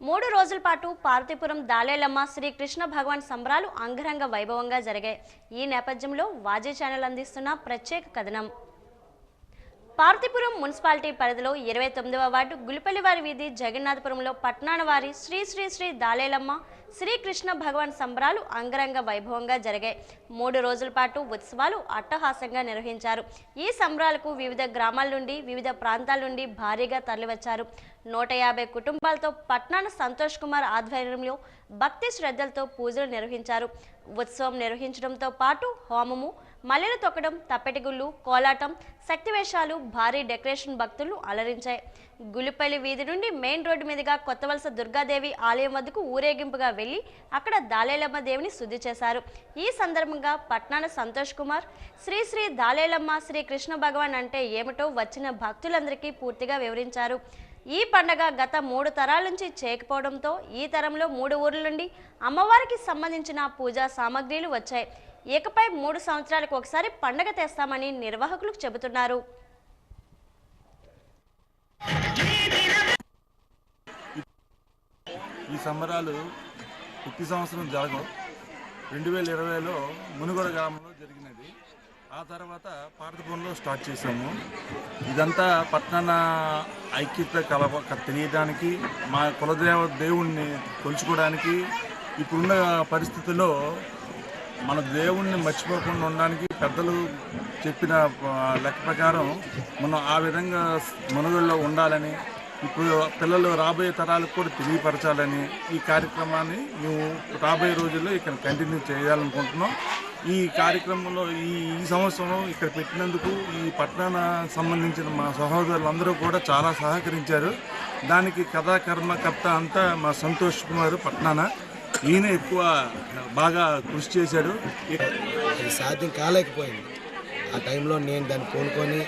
మూడు రోజుల పాటు పార్వతీపురం దాలేలమ్మ శ్రీ కృష్ణ భగవాన్ సంబరాలు అంగరంగ వైభవంగా జరిగాయి. ఈ నేపథ్యంలో వాజీ ఛానల్ అందిస్తున్న ప్రత్యేక కథనం. పార్వతీపురం మున్సిపాలిటీ పరిధిలో ఇరవై తొమ్మిదవ వార్డు గులిపల్లివారి వీధి జగన్నాథపురంలో పట్నాన వారి శ్రీ శ్రీ శ్రీ దాలేలమ్మ శ్రీకృష్ణ భగవాన్ సంబరాలు అంగరంగ వైభవంగా జరిగాయి. మూడు రోజుల పాటు ఉత్సవాలు అట్టహాసంగా నిర్వహించారు. ఈ సంబరాలకు వివిధ గ్రామాల నుండి వివిధ ప్రాంతాల నుండి భారీగా తరలివచ్చారు. నూట యాభై కుటుంబాలతో పట్నాన సంతోష్ కుమార్ ఆధ్వర్యంలో భక్తి శ్రద్ధలతో పూజలు నిర్వహించారు. ఉత్సవం నిర్వహించడంతో పాటు హోమము మల్లెలు తొక్కడం తప్పెటిగుళ్ళు కోలాటం శక్తివేషాలు భారీ డెకరేషన్ భక్తులు అలరించాయి. గులిపల్లి వీధి నుండి మెయిన్ రోడ్డు మీదుగా కొత్తవలస దుర్గాదేవి ఆలయం వద్దకు ఊరేగింపుగా వెళ్ళి అక్కడ దాలేలమ్మ దేవిని శుద్ధి చేశారు. ఈ సందర్భంగా పట్నాన సంతోష్ కుమార్ శ్రీ శ్రీ దాలేలమ్మ శ్రీ కృష్ణ భగవాన్ అంటే ఏమిటో వచ్చిన భక్తులందరికీ పూర్తిగా వివరించారు. ఈ పండగ గత మూడు తరాల నుంచి చేయకపోవడంతో ఈ తరంలో మూడు ఊర్ల నుండి అమ్మవారికి సంబంధించిన పూజా సామాగ్రిలు వచ్చాయి. ఇకపై మూడు సంవత్సరాలకు ఒకసారి పండగ తెస్తామని నిర్వాహకులు చెబుతున్నారు. సంబరాలు ప్రతి సంవత్సరం జరగవు రెండు వేల ఇరవైలో మునుగోడ గ్రామంలో జరిగినది. ఆ తర్వాత పార్తపురంలో స్టార్ట్ చేసాము ఇదంతా పట్టణ ఐక్యత కలవ తెలియడానికి మా కులదేవ దేవుణ్ణి కొలుచుకోవడానికి ఇప్పుడున్న పరిస్థితుల్లో మన దేవుణ్ణి మర్చిపోకుండా ఉండడానికి పెద్దలు చెప్పిన లెక్క ప్రకారం మనం ఆ విధంగా మనుగడలో ఉండాలని ఇప్పుడు పిల్లలు రాబోయే తరాలకు కూడా తెలియపరచాలని ఈ కార్యక్రమాన్ని మేము రాబోయే రోజుల్లో ఇక్కడ కంటిన్యూ చేయాలనుకుంటున్నాం. ఈ కార్యక్రమంలో ఈ ఈ సంవత్సరం ఇక్కడ పెట్టినందుకు ఈ పట్టణానికి సంబంధించిన మా సహోదరులందరూ కూడా చాలా సహకరించారు. దానికి కథా కర్మకర్త అంతా మా సంతోష్ కుమార్ పట్నాన ఈయన ఎక్కువ బాగా కృషి చేశాడు. సాధ్యం కాలేకపోయింది. ఆ టైంలో నేను దాన్ని కోనుకొని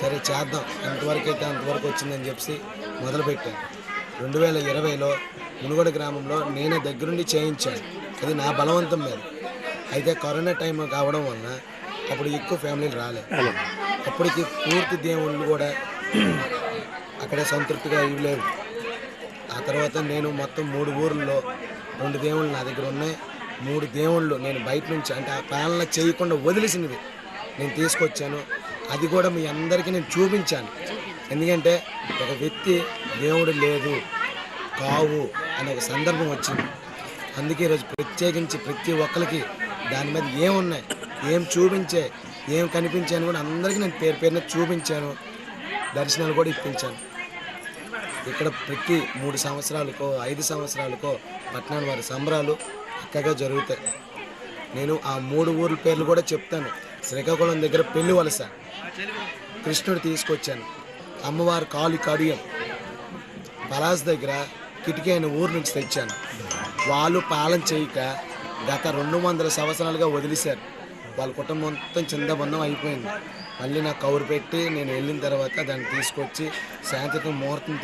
సరే చేద్దాం. ఎంతవరకు అయితే అంతవరకు వచ్చిందని చెప్పి మొదలుపెట్టాను. రెండు వేల ఇరవైలో మునుగోడ గ్రామంలో నేనే దగ్గరుండి చేయించాను. అది నా బలవంతం మీద. అయితే కరోనా టైం కావడం వలన అప్పుడు ఎక్కువ ఫ్యామిలీలు రాలేదు. అప్పటికి పూర్తి దేవుళ్ళు కూడా అక్కడే సంతృప్తిగా ఇవ్వలేవు ఆ తర్వాత నేను మొత్తం మూడు ఊర్లలో రెండు దేవుళ్ళు నా దగ్గర ఉన్నాయి. మూడు దేవుళ్ళు నేను బయట నుంచి అంటే ఆ పాలన చేయకుండా వదిలేసినవి. నేను తీసుకొచ్చాను. అది కూడా మీ అందరికీ నేను చూపించాను. ఎందుకంటే ఒక వ్యక్తి దేవుడు లేదు కావు అనే ఒక సందర్భం వచ్చింది. అందుకే ఈరోజు ప్రత్యేకించి ప్రతి ఒక్కరికి దాని మీద ఏమున్నాయి ఏం చూపించే ఏం కనిపించాను కూడా అందరికీ నేను పేరు పేరున చూపించాను దర్శనాలు కూడా ఇప్పించాను. ఇక్కడ ప్రతి మూడు సంవత్సరాలకో ఐదు సంవత్సరాలకో పట్టణాల వారి సంబరాలు చక్కగా జరుగుతాయి. నేను ఆ మూడు ఊర్ల పేర్లు కూడా చెప్తాను. శ్రీకాకుళం దగ్గర పెళ్ళి వలస. కృష్ణుడు తీసుకొచ్చాను. అమ్మవారు కాలు కడియం. పలాస్ దగ్గర కిటికీ అయిన ఊరు నుంచి తెచ్చాను. వాళ్ళు పాలన చేయక గత రెండు వందల సంవత్సరాలుగా వదిలేశారు. వాళ్ళ కుటుంబం మొత్తం చిందబంధం అయిపోయింది. మళ్ళీ నాకు కౌరు పెట్టి నేను వెళ్ళిన తర్వాత దాన్ని తీసుకొచ్చి శాంతితో ముహూర్తం